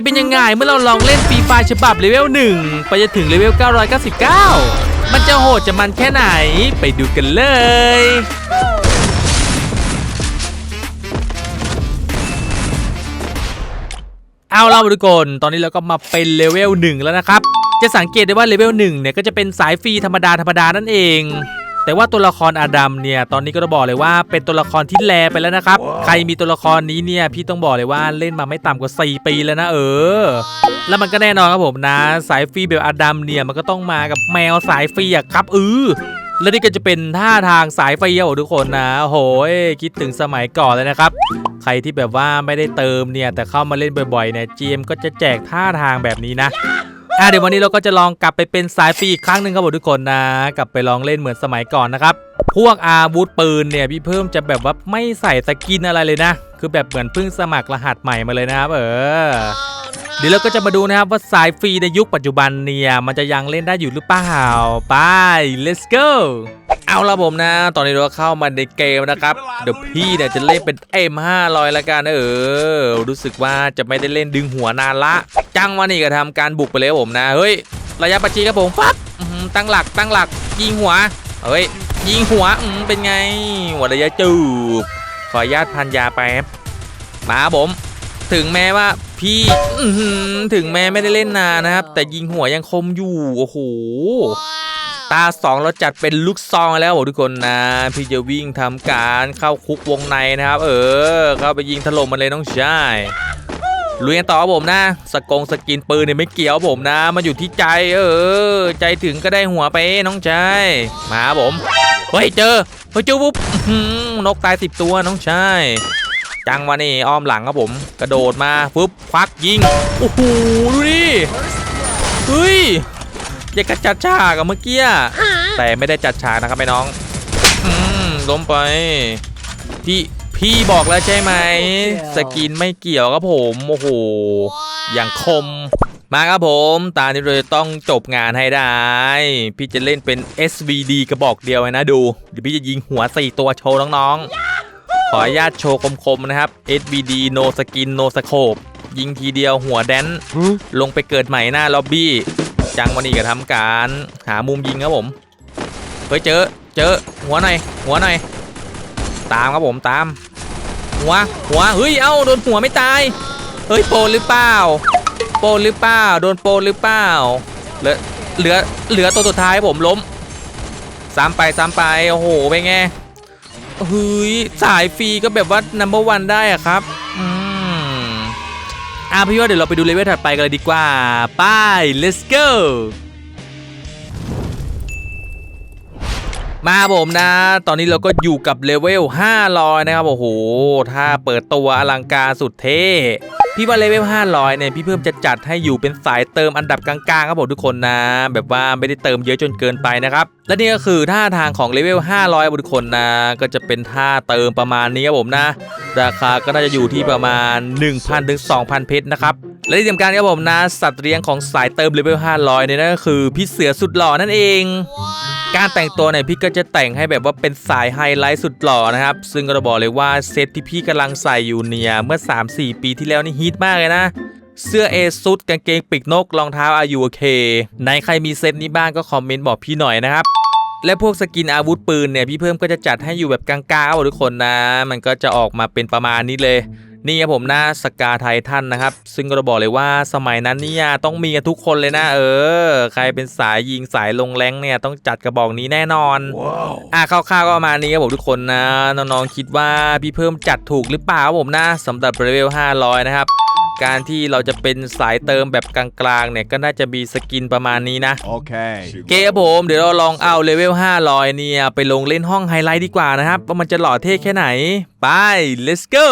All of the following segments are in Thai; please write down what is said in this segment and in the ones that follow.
จะเป็นยังไงเมื่อเราลองเล่นฟรีไฟฉบับเลเวล1 ไปจนถึงเลเวล 999 มันจะโหดจะมันแค่ไหนไปดูกันเลยเอาเราทุกคนตอนนี้เราก็มาเป็นเลเวล1แล้วนะครับ จะสังเกตได้ว่าเลเวล1เนี่ยก็จะเป็นสายฟรีธรรมดาธรรมดานั่นเอง แต่ว่าตัวละครอาดัมเนี่ยตอนนี้ก็ต้องบอกเลยว่าเป็นตัวละครที่แลไปแล้วนะครับ ใครมีตัวละครนี้เนี่ยพี่ต้องบอกเลยว่าเล่นมาไม่ต่ำกว่า 4 ปีแล้วนะเออ แล้วมันก็แน่นอนครับผมนะ สายฟรีแบบอาดัมเนี่ยมันก็ต้องมากับแมวสายฟรีอะครับเออและนี่ก็จะเป็นท่าทางสายฟรีอะทุกคนนะโหยคิดถึงสมัยก่อนเลยนะครับ ใครที่แบบว่าไม่ได้เติมเนี่ยแต่เข้ามาเล่นบ่อยๆเนี่ยเจมก็จะแจกท่าทางแบบนี้นะ อะเดี๋ยววันนี้เราก็จะลองกลับไปเป็นสายฟรีอีกครั้งหนึ่งครับผมทุกคนนะ กลับไปลองเล่นเหมือนสมัยก่อนนะครับ พวกอาวุธปืนเนี่ยพี่เพิ่มจะแบบว่าไม่ใส่สกินอะไรเลยนะ คือแบบเหมือนเพิ่งสมัครรหัสใหม่มาเลยนะครับเออ เดี๋ยวเราก็จะมาดูนะครับว่าสายฟรีในยุคปัจจุบันเนี่ยมันจะยังเล่นได้อยู่หรือเปล่า ไป let's go เอาละผมนะ ตอนนี้เราเข้ามาในเกมนะครับ เดี๋ยวพี่เนี่ยจะเล่นเป็น M500 ละกันนะเออ รู้สึกว่าจะไม่ได้เล่นดึงหัวนานละ จังวันนี้ก็ทำการบุกไปเลยผมนะ เฮ้ย ระยะประชิดครับผมฟับตั้งหลักตั้งหลักยิงหัว เฮ้ย ยิงหัวอืมเป็นไง หัวระยะจูบ ขออนุญาตพันยาไปครับมาผม ถึงแม้ว่า พี่อื้อหือถึงแม้ไม่ได้เล่นนานนะครับ แต่ยิงหัวยังคมอยู่ โอ้โห ตาสองเราจัดเป็นลูกซองแล้วบอกทุกคนนะ พี่จะวิ่งทำการเข้าคุกวงในนะครับ เออ เข้าไปยิงถล่มมันเลยน้องชายลุยกันต่อครับผมนะ สกงสกินปืนเนี่ยไม่เกี่ยวครับผมนะ มันอยู่ที่ใจ เออ ใจถึงก็ได้หัวไปน้องชายมาครับผม เฮ้ยเจอเฮ้ยเจอปุ๊บอื้อหือนกตายสิบตัวน้องชาย จังวะนี่อ้อมหลังครับผม กระโดดมาฟึบควักยิงโอ้โหดูดิเฮ้ยอยากกระจัดฉากกับเมื่อกี้อะแต่ไม่ได้จัดฉากนะครับไอ้น้องอืมล้มไปพี่พี่บอกแล้วใช่ไหมสกินไม่เกี่ยวครับผมโอ้โหอย่างคมมาครับผมตานี้เราจะต้องจบงานให้ได้ พี่จะเล่นเป็น SVD กระบอกเดียวเลยนะดูเดี๋ยวพี่จะยิงหัวสี่ตัวโชว์น้องๆ ขออนุญาตโชว์คมๆนะครับ SVD no skin no scope ยิงทีเดียวหัวแดน ลงไปเกิดใหม่หน้าล็อบบี้ จังวันนี้ก็ทำการหามุมยิงครับผม เฮ้ยเจอ เจอ หัวหน่อย หัวหน่อย ตามครับผมตาม หัว หัว เฮ้ย เอ้า โดนหัวไม่ตาย เฮ้ย โปรหรือเปล่า โปรหรือเปล่า โดนโปรหรือเปล่า เหลือ เหลือ เหลือตัวสุดท้ายผมล้ม ซ้ำไปซ้ำไป โอ้โห เป็นไง เฮ้ยสายฟรีก็แบบว่า number one ได้อะครับ อืมอะพี่ว่าเดี๋ยวเราไปดูเลเวลถัดไปกันเลยดีกว่า ไป let's go มาผมนะ ตอนนี้เราก็อยู่กับเลเวล500 นะครับ โอ้โห ถ้าเปิดตัวอลังการสุดเท่ พี่ว่าเลเวล500เนี่ยพี่เพิ่มจะจัดให้อยู่เป็นสายเติมอันดับกลางๆครับผมทุกคนนะ แบบว่าไม่ได้เติมเยอะจนเกินไปนะครับและนี่ก็คือท่าทางของเลเวล500ครับทุกคนนะ ก็จะเป็นท่าเติมประมาณนี้ครับผมนะ ราคาก็น่าจะอยู่ที่ประมาณ 1,000ถึง2,000 เพชรนะครับและที่สำคัญครับผมนะ สัตว์เลี้ยงของสายเติมเลเวล500เนี่ยนั่นก็คือพี่เสือสุดหล่อนั่นเอง การแต่งตัวเนี่ยพี่ก็จะแต่งให้แบบว่าเป็นสายไฮไลท์สุดหล่อนะครับ ซึ่งก็จะบอกเลยว่าเซตที่พี่กำลังใส่อยู่เนี่ยเมื่อ 3-4 ปีที่แล้วนี่ฮิตมากเลยนะเสื้อเอซุดกางเกงปีกนกรองเท้าอายุโอเคไหนใครมีเซตนี้บ้างก็คอมเมนต์บอกพี่หน่อยนะครับ และพวกสกินอาวุธปืนเนี่ยพี่เพิ่มก็จะจัดให้อยู่แบบกลางๆทุกคนนะ มันก็จะออกมาเป็นประมาณนี้เลย นี่ครับผมหน้าสกาไททันนะครับ ซึ่งก็จะบอกเลยว่าสมัยนั้นเนี่ยต้องมีกันทุกคนเลยนะ เออ ใครเป็นสายยิงสายลงแรงเนี่ยต้องจัดกระบอกนี้แน่นอนอะคร่าวๆก็ประมาณนี้ครับผมทุกคนนะน้องๆคิดว่าพี่เพิ่มจัดถูกหรือเปล่าครับผมนะสำหรับเลเวล500 นะครับการที่เราจะเป็นสายเติมแบบกลางๆเนี่ยก็น่าจะมีสกินประมาณนี้นะ Okay. เกครับผมเดี๋ยวเราลองเอาเลเวล500 เนี่ย ไปลงเล่นห้องไฮไลท์ดีกว่านะครับ ว่ามันจะหล่อเท่แค่ไหน ไป let's go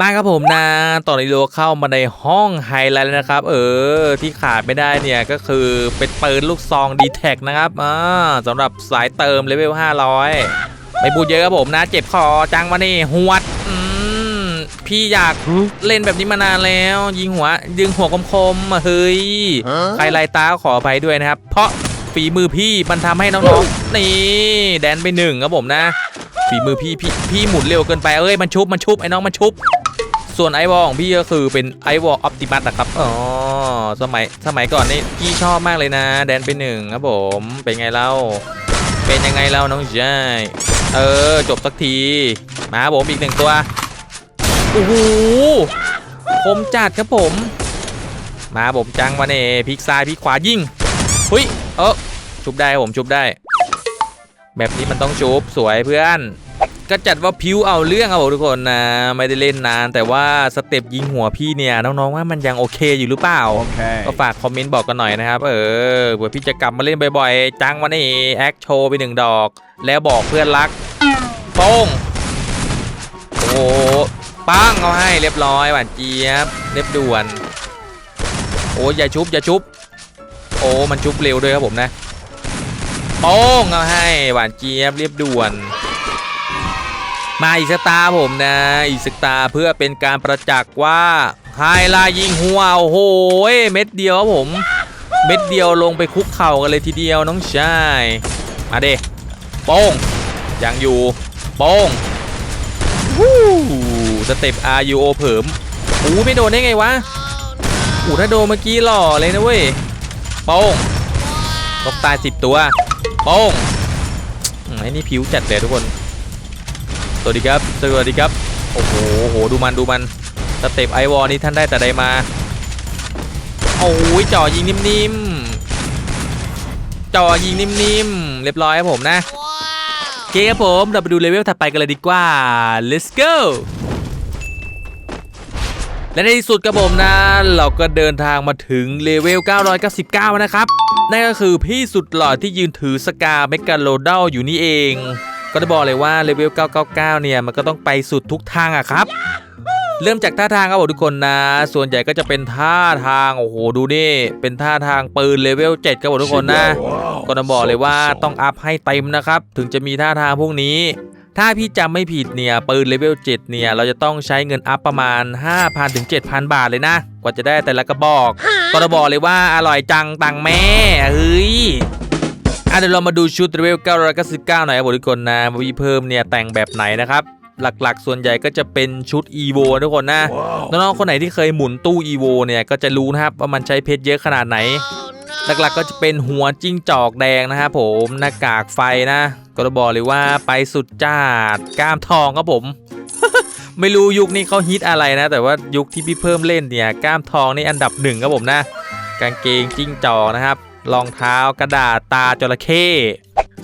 มาครับผมนะตอนนี้เราเข้ามาในห้องไฮไลท์แล้วนะครับ เออที่ขาดไม่ได้เนี่ยก็คือเป็นปืนลูกซองดีแท็นะครับอ่าสำหรับสายเติมเลเวล500 ไม่พูดเยอะครับผมนะ เจ็บคอจังวะนี่หวดอืมพี่อยากเล่นแบบนี้มานานแล้ว ยิงหัวดึงหัวคมๆมาเฮ้ยใครไล่ตาก็ขออภัยด้วยนะครับ เพราะฝีมือพี่มันทำให้น้องๆนี่แดนไปหนึ่งครับผมนะฝีมือพี่พี่พี่หมุนเร็วเกินไปเอ้ยมันชุบมันชุบไอ้น้องมันชุบ ส่วนไอวอลของพี่ก็คือเป็นไอวอลออ t ติมัสนะครับ อ๋อ สมัยสมัยก่อนนี่พี่ชอบมากเลยนะ แดนไปหนึ่งครับผม เป็นไงเล่า เป็นยังไงเล่าน้องชายเออ จบสักที มาครับผมอีกหนึ่งตัว โอ้โหคมจัดครับผม มาผมจังมาเน่พลิกซ้ายพลิกขวายิงหุยเออชุบได้ครับผมชุบได้ แบบนี้มันต้องชุบสวยเพื่อน ก็จัดว่าพิวเอาเรื่องเอาทุกคนนะ ไม่ได้เล่นนาน แต่ว่าสเต็ปยิงหัวพี่เนี่ยน้องๆว่ามันยังโอเคอยู่หรือเปล่า Okay. ก็ฝากคอมเมนต์บอกกันหน่อยนะครับ เออเผื่อพี่จะกลับมาเล่นบ่อยๆ จังวันนี้แอคโชว์ไปหนึ่งดอก แล้วบอกเพื่อนรักโป้งโอ้โหปังเอาให้เรียบร้อยหวานเจี๊ยบเรียบด่วน โอ้ยอย่าชุบอย่าชุบ โอ้มันชุบเร็วด้วยครับผมนะโป้งเอาให้หวานเจี๊ยบเรียบด่วน มาอีกสกตาร์ผมนะ อีกสกตาร์เพื่อเป็นการประจักษ์ว่าไฮไลายิงหัวโอ้โหเม็ดเดียวครับผม เม็ดเดียวลงไปคุกเข่ากันเลยทีเดียวน้องชายมาเดโป้งยังอยู่โป้งวู้สเต็ป RUO เผิมอู้ไม่โดนได้ไงวะอู้ถ้าโดนเมื่อกี้หล่อเลยนะเว้ยโป้งตกตาย10ตัวโป้งอืมไอ้นี่ผิวจัดเลยทุกคน สวัสดีครับ สวัสดีครับ โอ้โหโอ้โห ดูมัน ดูมัน สเต็ปไอวอลนี้ท่านได้แต่ใดมา โอ้ยจ่อยิงนิ่มๆ จ่อยิงนิ่มๆ เรียบร้อยครับผมนะโอเคครับผม เราไปดูเลเวลถัดไปกันเลยดีกว่า let's go และในที่สุดครับผมนะ เราก็เดินทางมาถึงเลเวล 999 นะครับ นั่นก็คือพี่สุดหล่อที่ยืนถือสกาเมกาโลด a ลอยู่นี่เอง ก็จะบอกเลยว่าเลเวล 999 เนี่ย มันก็ต้องไปสุดทุกทางอะครับ เริ่มจากท่าทางครับผมทุกคนนะ ส่วนใหญ่ก็จะเป็นท่าทาง โอ้โห ดูนี่ เป็นท่าทางปืนเลเวล 7 ครับผมทุกคนนะ ก็ต้องบอกเลยว่าต้องอัพให้เต็มนะครับ ถึงจะมีท่าทางพวกนี้ ถ้าพี่จำไม่ผิดเนี่ย ปืนเลเวล 7 เนี่ย เราจะต้องใช้เงินอัพประมาณ 5,000ถึง7,000 บาทเลยนะ กว่าจะได้แต่ละกระบอก ก็ต้องบอกเลยว่าอร่อยจังตังแม่ เฮ้ย อะเดี๋ยวเรามาดูชุดเลเวล999 หน่อยครับผมทุกคนนะว่าพี่เพิ่มเนี่ยแต่งแบบไหนนะครับหลักๆ ส่วนใหญ่ก็จะเป็นชุด EVO ทุกคนนะ น้องๆคนไหนที่เคยหมุนตู้ EVO เนี่ยก็จะรู้นะครับว่ามันใช้เพชรเยอะขนาดไหน หลักๆก็จะเป็นหัวจิ้งจอกแดงนะครับผมหน้ากากไฟนะ ก็จะบอกเลยว่าไปสุดจ้าดกล้ามทองครับผม ไม่รู้ยุคนี้เขาฮิตอะไรนะ แต่ว่ายุคที่พี่เพิ่มเล่นเนี่ยกล้ามทองนี่อันดับหนึ่งครับผมนะ กางเกงจิ้งจอกนะครับ รองเท้ากระดาษตาจระเข้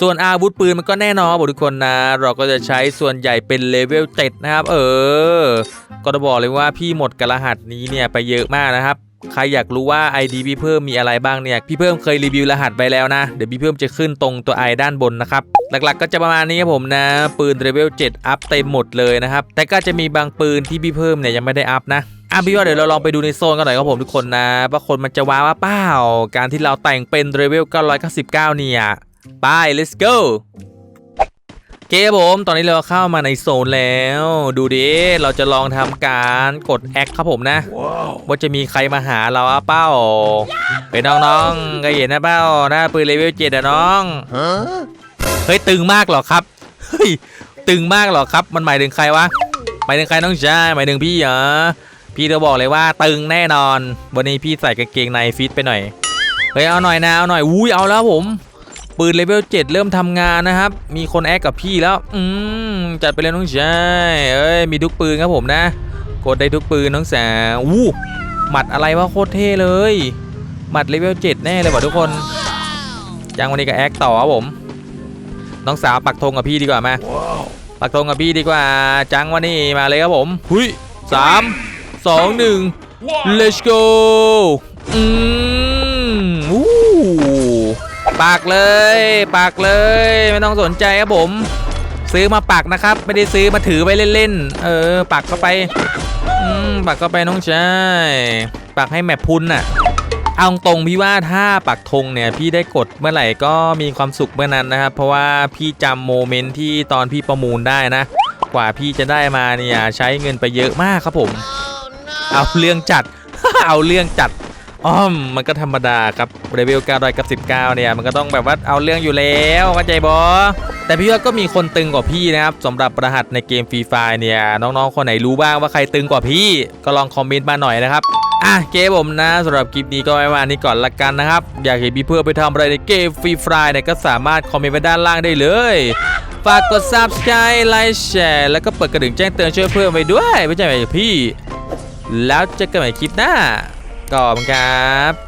ส่วนอาวุธปืนมันก็แน่นอนครับทุกคนนะ เราก็จะใช้ส่วนใหญ่เป็นเลเวล7นะครับ เออ ก็จะบอกเลยว่าพี่หมดกระหัสนี้เนี่ยไปเยอะมากนะครับใครอยากรู้ว่า ID พี่เพิ่มมีอะไรบ้างเนี่ย พี่เพิ่มเคยรีวิวรหัสไปแล้วนะ เดี๋ยวพี่เพิ่มจะขึ้นตรงตัวไอด้านบนนะครับ หลักๆก็จะประมาณนี้ครับผมนะ ปืนเลเวล7อัพเต็มหมดเลยนะครับ แต่ก็จะมีบางปืนที่พี่เพิ่มเนี่ยยังไม่ได้อัพนะ อะพี่ว่าเดี๋ยวเราลองไปดูในโซนกันหน่อยครับผมทุกคนนะว่าคนมันจะว้าวว่าเปล่า การที่เราแต่งเป็นเลเวล999 เนี่ย ไป let's go โอเคครับผมตอนนี้เราเข้ามาในโซนแล้ว ดูดิเราจะลองทำการกดแอคครับผมนะ Whoa. ว่าจะมีใครมาหาเราอะเป้า เป็นน้องๆก็เห็นนะเป้าหน้าปืนเลเวลเจ็ดอะน้อง Huh? เฮ้ยตึงมากเหรอครับเฮ้ยตึงมากเหรอครับ มันหมายถึงใครวะหมายถึงใครน้องชายหมายถึงพี่เหรอ พี่จะบอกเลยว่าตึงแน่นอน วันนี้พี่ใส่กางเกงในฟิตไปหน่อย เฮ้ยเอาหน่อยนะเอาหน่อยอุ้ยเอาแล้วผม ปืนเลเวล7เริ่มทำงานนะครับ มีคนแอคกับพี่แล้ว อืมจัดไปเลยน้องชายเอ้ยมีทุกปืนครับผมนะ กดได้ทุกปืนน้องสาวอู้หมัดอะไรวะโคตรเท่เลยหมัดเลเวล7แน่เลยว่ะทุกคนจังวันนี้ก็แอคต่อครับผม น้องสาวปักธงกับพี่ดีกว่ามา Whoa. ปักธงกับพี่ดีกว่า จังวันนี้มาเลยครับผม หุยสาม สองหนึ่ง let's go อืมอู้ปักเลยปักเลย ไม่ต้องสนใจครับผม ซื้อมาปักนะครับ ไม่ได้ซื้อมาถือไว้เล่นๆ เออ ปักเข้าไปอืมปักเข้าไปน้องชายปักให้แมพพุนน่ะเอาตรงๆพี่ว่าถ้าปักธงเนี่ยพี่ได้กดเมื่อไหร่ก็มีความสุขเมื่อนั้นนะครับ เพราะว่าพี่จำโมเมนต์ที่ตอนพี่ประมูลได้นะ กว่าพี่จะได้มาเนี่ยใช้เงินไปเยอะมากครับผม เอาเรื่องจัด เอาเรื่องจัดอ้อมมันก็ธรรมดาครับเลเวล9กับ19 เนี่ย มันก็ต้องแบบว่าเอาเรื่องอยู่แล้วเข้าใจบอแต่พี่ว่าก็มีคนตึงกว่าพี่นะครับสำหรับรหัสในเกมฟรีไฟเนี่ย น้องๆ คนไหนรู้บ้างว่าใครตึงกว่าพี่ก็ลองคอมเมนต์มาหน่อยนะครับอะเกมผมนะสำหรับคลิปนี้ก็ไว้มานี้ก่อนละกันนะครับ อยากเห็นพี่เพื่อไปทำอะไรในเกมฟรีไฟเนี่ยก็สามารถคอมเมนต์ไว้ด้านล่างได้เลยฝากกด subscribe ไลค์แชร์แล้วก็เปิดกระดิ่งแจ้งเตือนช่วยเพื่อนไว้ด้วยไม่ใช่ไหมพี่ แล้วเจอกันใหม่คลิปหน้าก่อนครับ